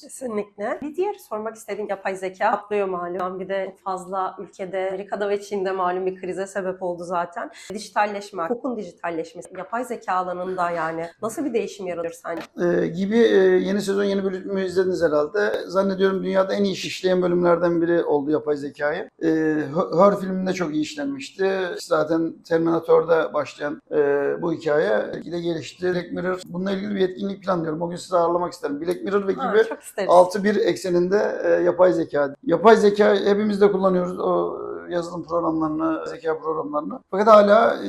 Kesinlikle. Bir diğer sormak istediğim yapay zeka atlıyor malum. Bir de fazla ülkede, Amerika'da ve Çin'de malum bir krize sebep oldu zaten. Dijitalleşme, hukukun dijitalleşmesi, yapay zeka alanında yani nasıl bir değişim yaratır sence? Ee, gibi e, yeni sezon yeni bölümü izlediniz herhalde. Zannediyorum dünyada en iyi iş işleyen bölümlerden biri oldu yapay zekayı. Ee, Her filminde çok iyi işlenmişti. Zaten Terminator'da başlayan e, bu hikaye gide gelişti. Black Mirror bununla ilgili bir etkinlik planlıyorum. O gün sizi ağırlamak isterim. Black Mirror ve Ha, gibi çok isteriz. 6.1 ekseninde e, yapay zeka. Yapay zeka hepimiz de kullanıyoruz o yazılım programlarını, zeka programlarını. Fakat hala e,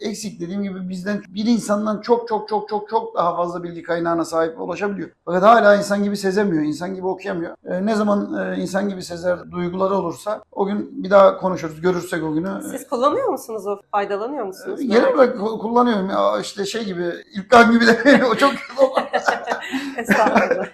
eksik dediğim gibi bizden bir insandan çok çok çok çok çok daha fazla bilgi kaynağına sahip ulaşabiliyor. Fakat hala insan gibi sezemiyor, insan gibi okuyamıyor. E, ne zaman e, insan gibi sezer duyguları olursa o gün bir daha konuşuruz, görürsek o günü. Siz kullanıyor musunuz o? Faydalanıyor musunuz? E, Genel olarak ku- kullanıyorum ya işte şey gibi İlkan gibi de o çok Estağfurullah.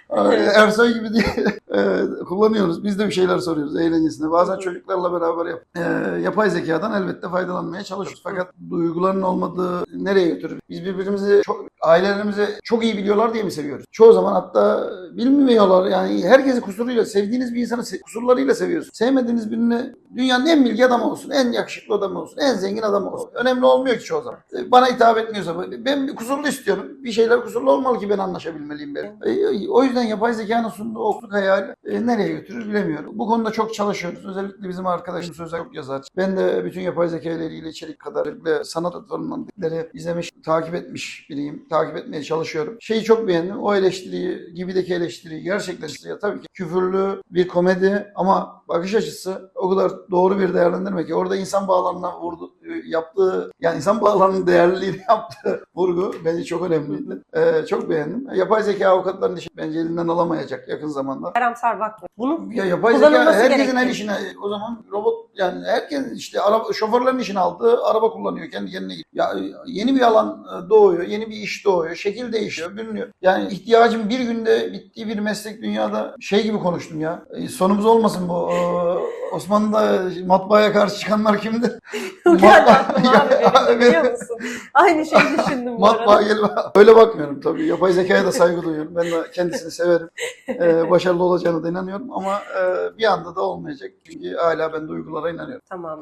Ersoy gibi diye e, kullanıyoruz. Biz de bir şeyler soruyoruz eğlencesine. Bazen çocuklarla beraber yap, e, yapay zekadan elbette faydalanmaya çalışıyoruz. Fakat duyguların olmadığı nereye götürür? Biz birbirimizi çok, ailelerimizi çok iyi biliyorlar diye mi seviyoruz? Çoğu zaman hatta bilmiyorlar. Yani herkesi kusuruyla, sevdiğiniz bir insanı kusurlarıyla seviyorsunuz. Sevmediğiniz birini dünyanın en bilgi adamı olsun, en yakışıklı adamı olsun, en zengin adamı olsun. Önemli olmuyor ki çoğu zaman. E, Bana hitap etmiyorsa ben kusurlu istiyorum. Bir şeyler kusurlu olmalı ki ben anlaşabilmeliyim ben. O yüzden yapay zekanın sunduğu okluk hayali e, nereye götürür bilemiyorum. Bu konuda çok çalışıyoruz. Özellikle bizim arkadaşımız Sözel çok yazar. Ben de bütün yapay zeka ile ilgili içerik kadar ve sanat alanları izlemiş, takip etmiş biriyim. Takip etmeye çalışıyorum. Şeyi çok beğendim. O eleştiriyi, gibideki eleştiriyi gerçekten ya tabii ki küfürlü bir komedi ama bakış açısı o kadar doğru bir değerlendirme ki orada insan bağlarına vurdu, yaptığı yani insan bağlarının değerliliğini yaptığı vurgu bence çok önemliydi. Ee, çok beğendim. Yapay zeka avukatların işi bence elinden alamayacak yakın zamanda. Karamsar bakma. Bunu Ya yapay zeka herkesin her işine o zaman robot yani herkes işte araba şoförlerin işini aldı, araba kullanıyor kendi kendine. Ya yeni bir alan e, doğuyor, yeni bir iş doğuyor, şekil değişiyor, bürünüyor. Yani ihtiyacım bir günde bittiği bir meslek dünyada şey gibi konuştum ya. E, Sonumuz olmasın bu. Osmanlı'da matbaaya karşı çıkanlar kimdi? aklıma Ya, abi benim biliyor musun? Aynı şeyi düşündüm bu Matbaa arada. gelme. Öyle bakmıyorum tabii. Yapay zekaya da saygı duyuyorum. Ben de kendisini severim. Ee, başarılı olacağına da inanıyorum ama e, bir anda da olmayacak. Çünkü hala ben duygulara inanıyorum. Tamam.